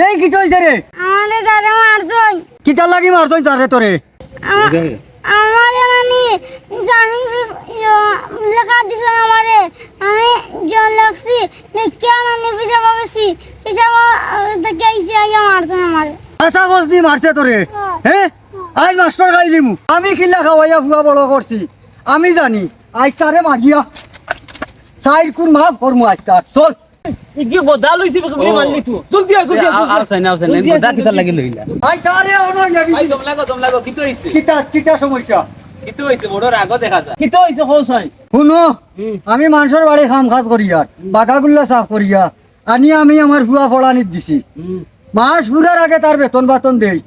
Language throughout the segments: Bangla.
এই কি কইছে রে? আমারে যারে মারছই। কিতা লাগি মারছই তারে তোরে? আমারে মানে জানি লেখা দিছ আমারে। আমি জন লাগছি গেছি পিছাবা দেখে আইসি আইয়া মারছই আমারে। আশা গছ দি মারছে তোরে। হ্যাঁ। হ্যাঁ? আজ মাস্টার খাইলি মু। আমি কিল্লা খাওয়াইয়া ফুয়া বড় করছি? আমি জানি। আজ তারে মারিয়া চাইর কোন মাফ করমু আজ তার। চল। ইগি বদা লইছি বকে মারলি তু? জলদি আস জলদি আস আউসাইন আউসাইন বদা কিতা লাগি লইলা। আজ তারে অনর যাবি আই দম লাগো দম লাগো কিতো হইছে কিতা কিতা সমস্যা? কিতো হইছে বড় রাগ দেখা যায়। কি তো হইছে হোসাই শুনো আমি মানুষের বাড়ি খাম খাজ করিয়া বাগাগুল্লা সাফ করিয়া আনি আমি আমার ফুয়া ফড়ানিত দিছি। মাস পুরার আগে তার বেতন বাতন দেই।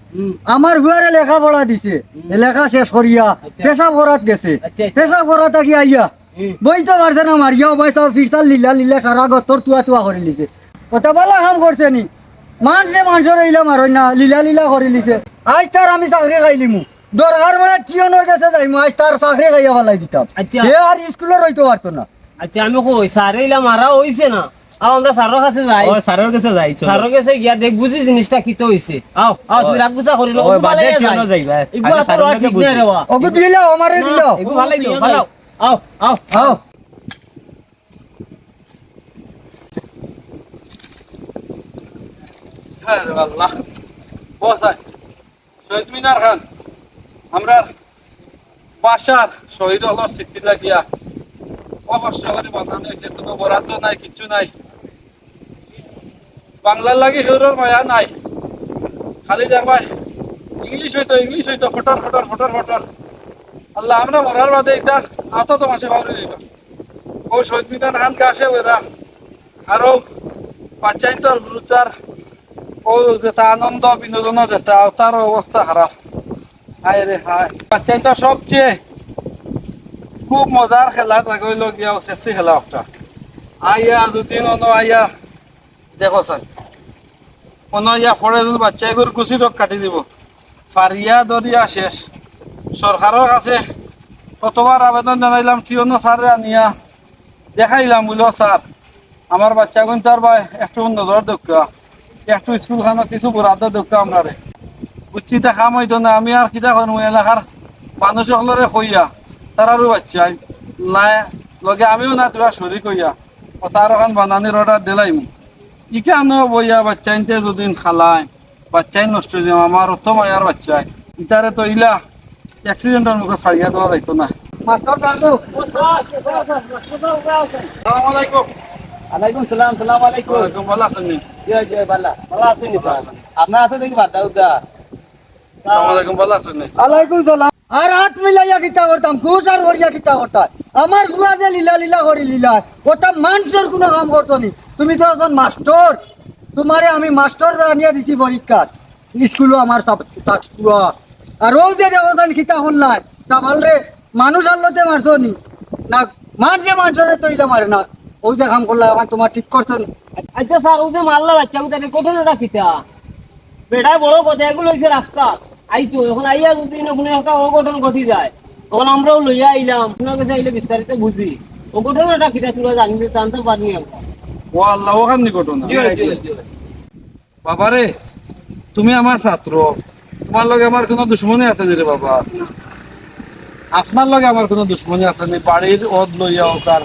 আমার ফুয়ারে লেখা পড়া দিছে। লেখা শেষ করিয়া পেশা ভরাত গেছে। আচ্ছা। পেশা ভরা থাকি আইয়া। বইতে পারছে না মারিয়া পয়সা ফিরসাল লিলা লিলা সারা গতর তুয়া তুয়া করে লিছে কত বালা কাম করছে নি। মানুষে মানুষের এইলা মারই না লীলা লীলা করে লিছে আজ তার আমি চাকরি খাইলিমু দরকার মানে টিয়নের কাছে যাইমু আজ তার চাকরি খাইয়া ফেলাই দিতাম। আচ্ছা। এ আর স্কুলে রইতে পারতো না। আচ্ছা আমি কই সারে ইলা মারা হইছে না? আও আমরা সারর কাছে যাই। ও সারের কাছে যাই চলো। সারর কাছে গিয়া দেখ বুঝি জিনিসটা কি তো হইছে আও আও তুমি রাগ গুছা করিল ওই বাদে কেন যাইবা? ইগু আগে তো ঠিক বুঝি। রে ওয়া ওগু দিল আমারে দিল। এগু ভালাই দিও ভালো হ্যাঁ আল্লাহ। বসাই শহীদ হয়েছে কোনো নাই কিচ্ছু নাই। বাংলার লাগে হেউরর মায়া নাই। খালি দেখবাই ইংলিশ হইতো ইংলিশ হইতো, ফটর ফটর ফটর ফটর। আল্লাহ, আমরা মরার বাদে এটা আত তো মাসে ভাবরে দিল ও শহীদ মিনার খান গাছে ওরা আরও বাচ্চাইন তো আর ও যেটা আনন্দ, বিনোদন, যেটা তার অবস্থা খারাপ। হায় রে হায়। বাচ্চাই সবচেয়ে খুব মজার খেলা জায়গা হইল গিয়া শেষি খেলা একটা। আইয়া দুদিন অনো আইয়া দেখো স্যার অনো ফড়ে দিল বাচ্চাই গুছি রোগ কাটি দিব। ফারিয়া দরিয়া শেষ। সরকারের কাছে কতবার আবেদন জানাইলাম টিওনো স্যারে আনিয়া দেখাইলাম বুঝলো স্যার। আমার বাচ্চা কিন্তু আর ভাই একটু নজর দেখা একটু স্কুল খানা কিছু বরাদ্দ দেখা আমরা রে বুঝছি দেখা হইতো না, আমি আর কিতা করব এলাকার মানুষ সকলরে কইয়া তারারও বাচ্চাই নাই। লগে আমিও না তোরা শরীর কইয়া তার এখন বানানির অর্ডার দিলাইম। কেন বইয়া বাচ্চাইনতে যদিন খালায়, বাচ্চাই নষ্ট হয়ে আমার অত মায়ার বাচ্চাই। ইতারে তো ইলা অ্যাক্সিডেন্টের মুখে ছাড়িয়া দেওয়া যাইতো না। মাস্টার দাদু আসসালামু আলাইকুম। আলাইকুম সালাম সালাম আলাইকুম। ওয়ালাইকুম ভালো আছেন নি? জয় জয় বাল্লা। ভালো আছেন নি স্যার আপনার আছে দেখি বাদ দাও দা? আসসালামু আলাইকুম ভালো আছেন নি? আলাইকুম সালাম। আর হাত মিলাইয়া কিতা করতাম ঘুষ আর ভরিয়া কিতা করতাম। আমার গুয়া যে লীলা লীলা করি লীলা। ওটা মানুষের কোনো কাম করছ নি। তুমি তো একজন মাস্টার। তোমারে আমি মাস্টার আনিয়া দিছি পরীক্ষাত। স্কুলও আমার ছাত্র আর ও যে দেবতান কিতা শুনলাই চাবাল রে মানুষ মারছো নি? না মানুষে মানুষের তৈরি মারে না। ও যে কাম করলা এখন তোমার ঠিক করছ নি? আচ্ছা স্যার ও যে মারলা বাচ্চা কোথায় কোথায় রাখিতা বেটা বড় কথা এগুলো হইছে রাস্তা। আইতো এখন আইয়া যদি না কোনো একটা অঘটন ঘটি যায় তখন আমরাও লইয়া আইলাম। আপনার কাছে আইলে বিস্তারিত বুঝি। অঘটনটা কিটা তোরা জানতে জানতে পারিনি আমরা। ও আল্লাহ ওখান নিকট না বাবারে তুমি আমার ছাত্র। তোমার লগে আমার কোনো দুশ্মনী আছে নি রে বাবা? আপনার লগে আমার কোনো দুশ্মনী আছে নি? বাড়ির ওদ লইয়া হোক আর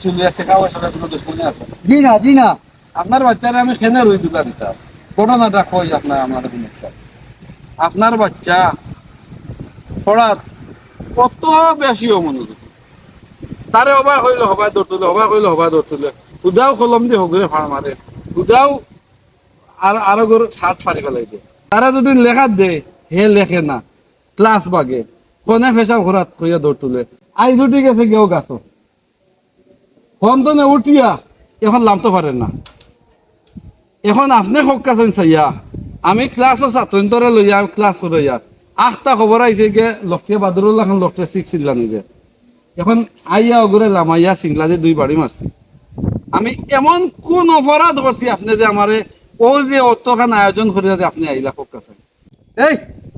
চুলিয়া টেকা পয়সা কোনো দুশ্মনী আছে। জি না জি না। আপনার বাচ্চারে আমি খেনে রই দুলা দিতাম ঘটনাটা কই আপনার আমার আপনার বাচ্চা পড়াত কত বেশিও মনোযোগ তারে অবাক হইলে হবাই দৌড় তুলে অবাক হইলে হবাই দৌড় তুলে। উদাও কলম দিয়ে হগুরে ফাড় মারে। উদাও আর আরও গরু শার্ট ফাড়ি ফেলাই দিয়ে তারা যদি লেখা দে হে লেখে না ক্লাস বাগে, কোনে ফেসা ঘোরাত কইয়া দৌড় তুলে। আই দুটি গেছে গেও গাছ। ফোন উঠিয়া, এখন লামতে পারেন না। এখন আপনি হোক কাছেন চাইয়া। আমি ক্লাসও ছাত্রন্তরে লইয়া ক্লাস লইয়া আঠটা খবর আইছে গে, লক্ষে বাদরুল্লাহ খান, লক্ষে সিক্স ছিলাম নিবে এখন আইয়া অগুরে লামাইয়া সিংলা দিয়ে দুই বাড়ি মারছি আমি এমন কোন অপরাধ করছি আপনি যে আমারে ও যে অতখান আয়োজন করিয়া যে আপনি আইলা হোক কাছে এই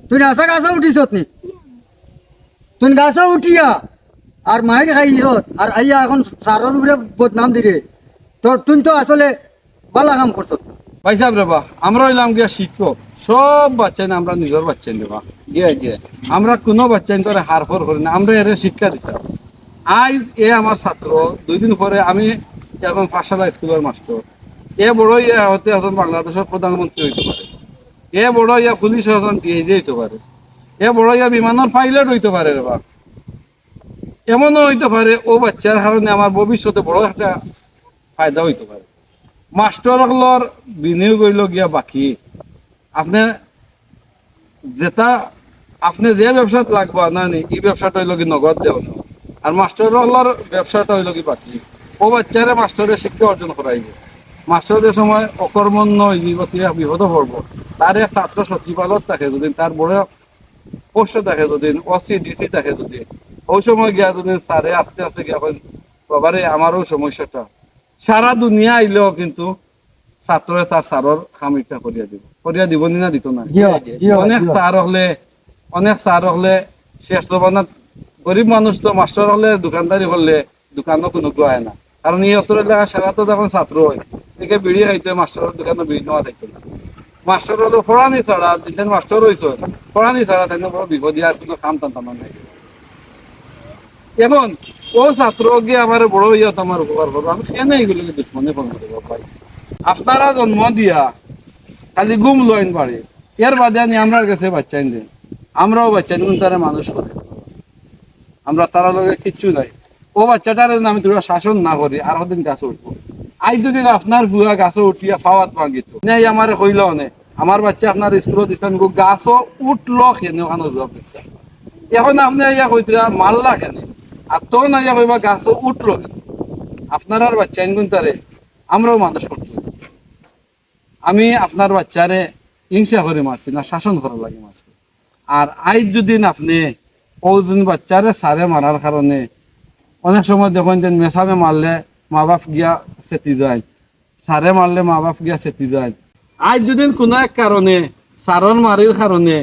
তুই নাসা গাছে উঠিস নি? তুই গাছে উঠিয়া আর মাইর খাইছ আর আইয়া এখন সারর উপরে বদনাম দিরে তো তুই তো আসলে বালা কাম করছ ভাই সাহেব রে বা আমরা হইলাম গিয়া শিক্ষক। সব বাচ্চা না আমরা নিজের বাচ্চা নেবা জি জি আমরা কোনো বাচ্চা তোরে হারফর করি না আমরা এর শিক্ষা দিতাম। আইজ এ আমার ছাত্র দুই দিন পরে আমি এখন পাঠশালা স্কুলের মাস্টার এ বড় ইয়া হতে এখন বাংলাদেশের প্রধানমন্ত্রী হইতে পারে। এ বড় ইয়া পুলিশ এখন ডিআইজি হইতে পারে। এ বড় ইয়া বিমানের পাইলট হইতে পারে রে বা এমনও হইতে পারে, ও বাচ্চার কারণে আমার ভবিষ্যতে বড় একটা ফায়দা হইতে পারে। মাস্টারগুলোর বিনিয়োগ হইল গিয়া বাকি। আপনি যেটা, আপনি যে ব্যবসাত লাগবা না নি, এই ব্যবসাটা হইল কি নগদ দেও আর মাস্টারগুলোর ব্যবসাটা হইল কি বাকি। ও বাচ্চারে মাস্টারের শিক্ষা অর্জন করাইব। মাস্টারদের সময় অকর্মণ্য বিপদে বিপদ পড়ব তার এক ছাত্র সচিবালয় থাকে যদি তার বড় পোস্ট থাকে যদি ওসি ডিসি থাকে যদি ওই সময় গিয়া যদি স্যারে আস্তে আস্তে গিয়া কইন, বাবারে আমারও সমস্যাটা। সারা দুনিয়া আইলেও কিন্তু ছাত্রে তার স্যারর খামিটা করিয়া দিব। করিয়া দিব নি না দিত না অনেক স্যার হলে অনেক স্যার হলে শেষ জমানাত গরিব মানুষ তো মাস্টার হলে দোকানদারি হলে দোকানও কোনো হয় না। কারণ এই এলাকা সারা তো যখন ছাত্র হয়। হইতে মাস্টারের দোকানে নেওয়া থাকতো না মাস্টার হলো পড়ানি ছাড়া মাস্টার পড়ানি ছাড়া তেন বড় কোনো কাম টান নাই। এখন ও ছাত্র গিয়ে আমার বড় উপকার করব। আমি কেন দুশ্মনে আপনারা জন্ম দিয়া খালি গুম লইন বাড়ি। এর বাদে আনি আমরা কাছে বাচ্চা দিন। আমরাও বাচ্চা দিন তারা মানুষ করে। আমরা তারা লগে কিচ্ছু নাই। ও বাচ্চাটার আমি তোরা শাসন না করি, আর দিন গাছে উঠবো। আই যদি আপনার ভুয়া গাছে উঠিয়া ফাওয়াত ভাঙিত। নাই আমার হইল নে। আমার বাচ্চা আপনার স্কুলত দিচ্ছেন গাছও উঠল কেনে ওখানে জবাব এখন আপনি ইয়া কইতরা মারলা কেনে? আর তো না ইয়া কইবা গাছও উঠল আপনার আর বাচ্চা আইন তারে আমরাও মানুষ করতে আমি আপনার বাচ্চারে হিংসা করে মারছি না শাসন করা লাগে মারছি আর আইজ যদি আপনি ওদিন বাচ্চারে সারে মারার কারণে অনেক সময় দেখুন যে মারলে মা বাপ গিয়া সেতি যায়। সারে মারলে মা বাপ গিয়া সেতি যায়। আজ যদি কোনো এক কারণে সারন মারির কারণে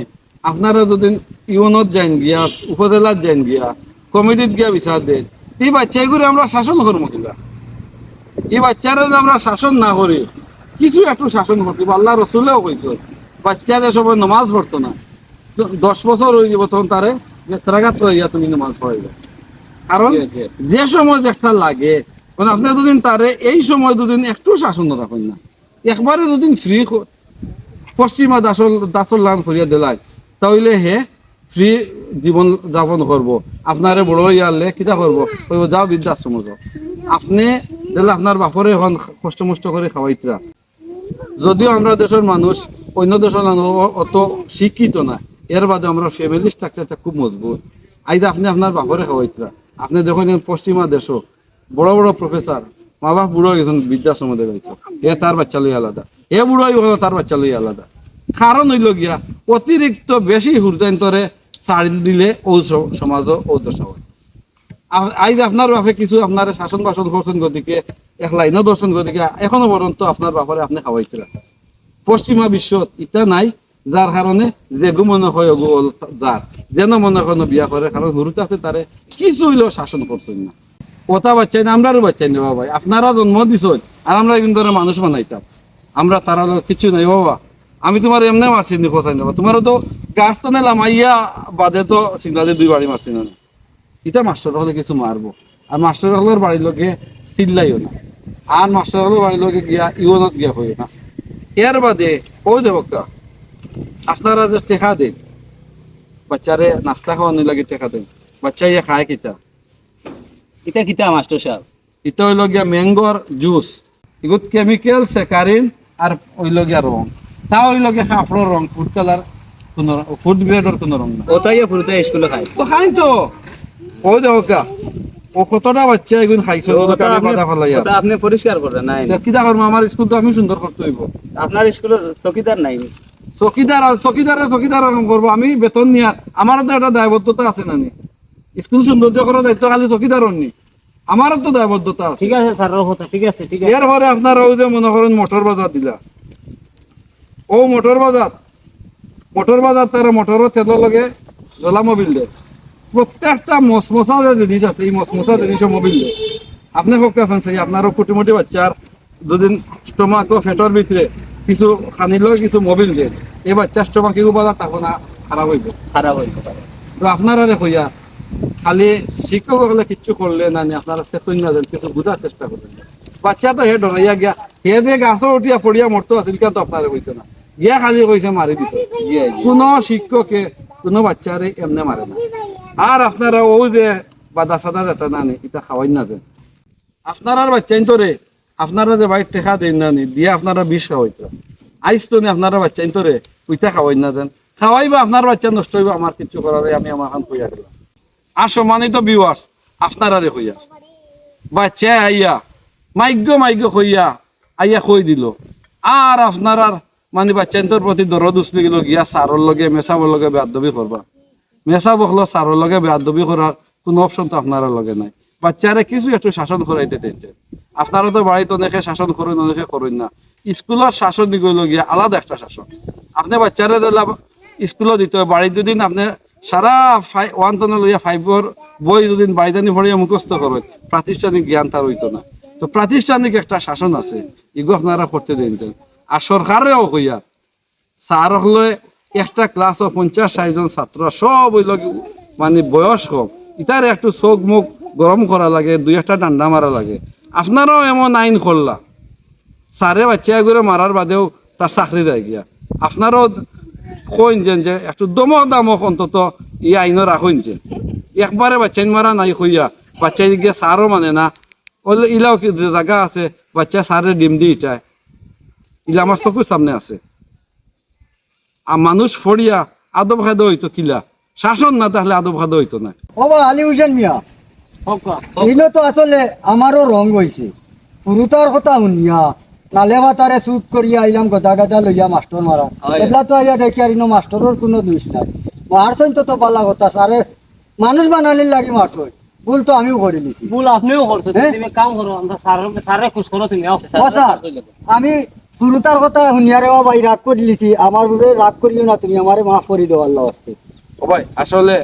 আপনারা যদি ইউনত যাইন গিয়া উপজেলাত যাইন গিয়া কমিটিত গিয়া বিচার দেন এই বাচ্চাগুলো আমরা শাসন করব কিনা এই বাচ্চারা যদি আমরা শাসন না করি কিছু একটু শাসন করতে। আল্লাহ রসুলেও কইছে বাচ্চাদের সময় নমাজ পড়তো না দশ বছর হয়ে যাব তখন তারে ত্রাগাত হইয়া তুমি নমাজ পড়াইবে কারণ যে সময় একটা লাগে আপনি দুদিন তারে এই সময় দুদিন একটু শাসন রাখেন না। একবারে দুদিন ফ্রি পশ্চিমা দাসল দাসল লান করিয়া দিলাই, তাহলে হে ফ্রি জীবন যাপন করব। আপনারে বড় ইয়ারলে কিতা করব? কইব, যাও বৃদ্ধাশ্রম যাও। আপনি দিলে আপনার বাপরে এখন কষ্ট মষ্ট করে খাওয়াইতরা। যদিও আমরা দেশের মানুষ, অন্য দেশের মানুষ অত শিক্ষিত না। এর বাদে আমরা ফ্যামিলি স্ট্রাকচারটা খুব মজবুত। আইদা আপনি আপনার বাপরে খাওয়াইতরা। আপনি দেখেন পশ্চিমা দেশও বড় বড় প্রফেসর, মা বাপ বুড়ো একজন বৃদ্ধাশ্রমে দেখাইছে। এ তার বাচ্চা লই আলাদা। এ বুড়োই হলো তার বাচ্চা লই আলাদা। কারণ হইল গিয়া, অতিরিক্ত বেশি হুরদান্তরে ছাড় দিলে ও স- সমাজও ও দশা হয়। আ- আইজ আপনার বাপে কিছু, আপনার শাসন বাসন করছেন গতিকে এক লাইনও দর্শন গতিকে এখনও পর্যন্ত আপনার বাপারে আপনি খাওয়াইছিল পশ্চিমা বিশ্বত ইটা নাই, যার কারণে যে গু মনে হয় হল যার যেন মনে কোনো বিয়া করে, কারণ হুরুতে আপনি তারে কিছু হইলেও শাসন করছেন না। কথা বাচ্চাই না, আমরারও বাচ্চাই না বাবা আপনারা জন্ম দিছ আর আমরা কিন্তু মানুষ বানাইতাম। আমরা তারা কিছু নাই বাবা আমি তোমার এমনি মারছি নি, খোঁচাই নেবা তোমারও তো গাছ তো নিলাম আইয়া বাদে তো সিগনালে দুই বাড়ি মারছি না। এটা মাস্টার হলে কিছু মারবো। আর মাস্টার হলের বাড়ির লোকে চিল্লাইও না। আর মাস্টার হলের বাড়ির লোকে গিয়া ইউনত গিয়া হইও না। এর বাদে ওই দেবকা আপনারা যে টেকা দেন, বাচ্চারে নাস্তা খাওয়ানো লাগে টেকা দেন। বাচ্চা ইয়া খায় কিতা? এটা কিতা মাস্টার সাহেব? হইল গিয়া ম্যাঙ্গোর জুস। এগুত কেমিক্যাল সেকারিন আর হইল গিয়া রং। তা হইল গিয়া কাপড়ের রং ফুড কালার কোন ফুড গ্রেডের কোন রং না। ওটাই ফুরুতে স্কুলে খায়। তো খাই তো। ও দেবকা ও কতটা বাচ্চা এগুলো খাইছে আপনি পরিষ্কার নাই কিতা করব আমার স্কুল তো আমি সুন্দর করতে হইব। আপনার চকিদার নাই। চকিদার চকিদারে চকিদার রকম করব আমি বেতন নিয়া আমারও তো একটা দায়বদ্ধতা আছে নি স্কুল সৌন্দর্য করার দায়িত্ব খালি চকিদার নি আমারও তো দায়বদ্ধতা আছে। ঠিক আছে স্যারের কথা ঠিক আছে ঠিক আছে। এর পরে আপনার ওই যে মনে করেন মোটর বাজার দিলা। ও মোটর বাজার মোটর বাজার তারা মোটরের তেলের লগে জ্বলা মোবিল দেয় প্রত্যেকটা মশমশা যে জিনিস আছে এই মশমশা জিনিসও মোবিল দেয় আপনি হোক আছেন সেই আপনারও কুটি মুটি বাচ্চার দুদিন স্টোমাক ও ফেটর ভিতরে কিছু খানিল কিছু মোবিল দিয়ে এই বাচ্চা স্টমা কেউ বলা তখন খারাপ হইব খারাপ পারে তো আপনারা রে কইয়া খালি শিক্ষক হলে কিচ্ছু করলে না নি আপনারা চেতন না কিছু বুঝার চেষ্টা করবেন। বাচ্চা তো হে ডরাইয়া গিয়া হে যে গাছর উঠিয়া ফড়িয়া মরতো আছিল কেন তো আপনারা কইছে না? গিয়া খালি কইছে মারি দিছে। কোন শিক্ষকে কোনো বাচ্চারে এমনে মারে না। আর আপনারা ও যে বাদা সাদা যেতে না নি এটা খাওয়াই না দেন আপনারা বাচ্চাইন তো রে আপনারা যে বাইর টেকা দেন না নি দিয়ে আপনারা বিষ খাওয়াইতো আইস তো নি আপনারা বাচ্চাইন তো রে ওইটা খাওয়াই না দেন খাওয়াইবা আপনার বাচ্চা নষ্ট হইবা আমার কিছু করার নাই, আমি আমার খান কইয়া দিলাম আর সম্মানিত বিওয়ার্স আপনারা রে কইয়া বাচ্চা, আইয়া, মাইগ্য মাইগ্য কইয়া আইয়া কই দিল? আর আপনার আর মানে বাচ্চাইন্তর প্রতি দরদ উসলি গেল গিয়া সারর লগে, মেসাবর লগে বেয়াদবি করবা। মেসা বকলো সারর লগে বেয়াদবি করার কোনো অপশন তো আপনারা লগে নাই। বাচ্চারে কিছু একটু শাসন করাইতে দিতে আপনারা তো বাড়িতে অনেকে শাসন করুন, অনেকে করুন না। স্কুলের শাসন দিগুলো গিয়া আলাদা একটা শাসন। আপনি বাচ্চারা স্কুলও দিতে বাড়ির দুদিন আপনি সারা ওয়ান টন লইয়া ফাইভর বই যদি বাড়িতে নি ভরিয়া মুখস্থ করেন, প্রাতিষ্ঠানিক জ্ঞান তার হইতো না। তো প্রাতিষ্ঠানিক একটা শাসন আছে এগুলো আপনারা করতে দিতেন আর সরকারেও কইয়া স্যার হলে একটা ক্লাস পঞ্চাশ ষাট জন ছাত্র সব ওই লগে মানে বয়স কম ইতার একটু চোখ মুখ গরম করা লাগে, দুই একটা ডান্ডা মারা লাগে। আপনারাও এমন আইন করলা। স্যারে বাচ্চা করে মারার বাদেও তার চাকরি দেয় গিয়া। আপনারও কইন যেন যে একটু দমক দামক অন্তত ই আইন রাখুন যে। একবারে বাচ্চাইন মারা নাই কইয়া বাচ্চাই গিয়ে সারও মানে না। ওলে ইলাও কি জায়গা আছে বাচ্চা সারে ডিম দি ইটায়। ইলা আমার চকুর সামনে আছে। আর মানুষ ফড়িয়া আদব খাদ্য হইতো কিলা। শাসন না তাহলে আদব খাদ্য হইতো না। বাবা আলী হুসেন মিয়া। হোক তো আসলে আমারও রং হয়েছে পুরুতার কথা শুনিয়া নালে ভাতারে চুপ করিয়া আইলাম গদা গদা লইয়া মাস্টর মারা। এগুলা তো আইয়া দেখি আর মাস্টরের কোনো দোষ নাই। মারছইন তো তো পাল্লা কথা সারে মানুষ বানালে লাগি মারছই ভুল তো আমিও করে নিছি। ভুল আপনিও করছ হ্যাঁ? তুমি কাম করো আমরা স্যার স্যারে খুশ করো তুমি ও স্যার আমি পুরুতার কথা শুনিয়ারে ও ভাই রাগ করে লিছি আমার উপরে রাগ করিও না তুমি আমারে মাফ করে দেও আল্লাহ হস্তে। ও ভাই আসলে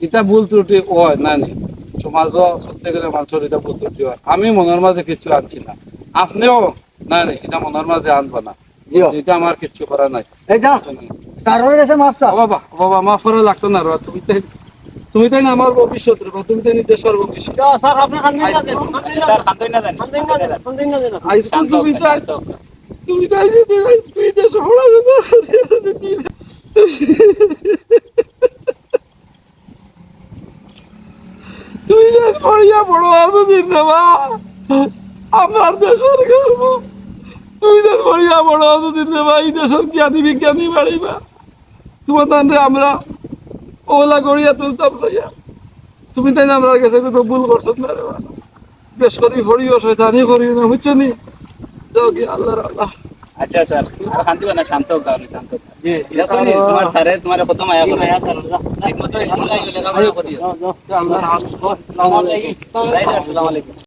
এটা ভুল ত্রুটি ও না নি? সমাজ চলতে গেলে মানুষের এটা ভুল ত্রুটি হয়। আমি মনের মাঝে কিছু আনছি না। আপনিও না নি এটা মনের মাঝে আনবা না। জিও। এটা আমার কিছু করা নাই। এই যা বাবা ও বাবা মাফ করে লাগতো না রে তুমি তো তুমি তাই না আমার ভবিষ্যৎ রে বা তুমি তাই স্যার আপনি খান না। স্যার খান খান তুমি তাই তুমি তাই যদি হাইস্কুল দেশে পড়াশোনা তুই যে পড়িয়া বড় আছো দিন আমার দেশের গর্ব। তুই যে পড়িয়া বড় আছো দিন রে এই দেশের জ্ঞানী বিজ্ঞানী বাড়িবা। তোমার তান রে আমরা ওলা গড়িয়া তুলতাম সাইয়া। তুমি তাই না আমরা কাছে কোনো ভুল করছ না রে বেশ করি ভরিও শয়তানি করিও না বুঝছ নি? যাও কি আল্লাহ আল্লাহ আচ্ছা স্যার আর শান্তি না শান্ত হোক তাহলে শান্ত হোক। জি তোমার স্যারে তোমার কত মায়া করে মায়া স্যার, ঠিক মতো স্কুলে লেখাপড়া করিও যাও, যাও। আল্লাহর হাত আসসালামু আলাইকুম। আসসালামু আলাইকুম।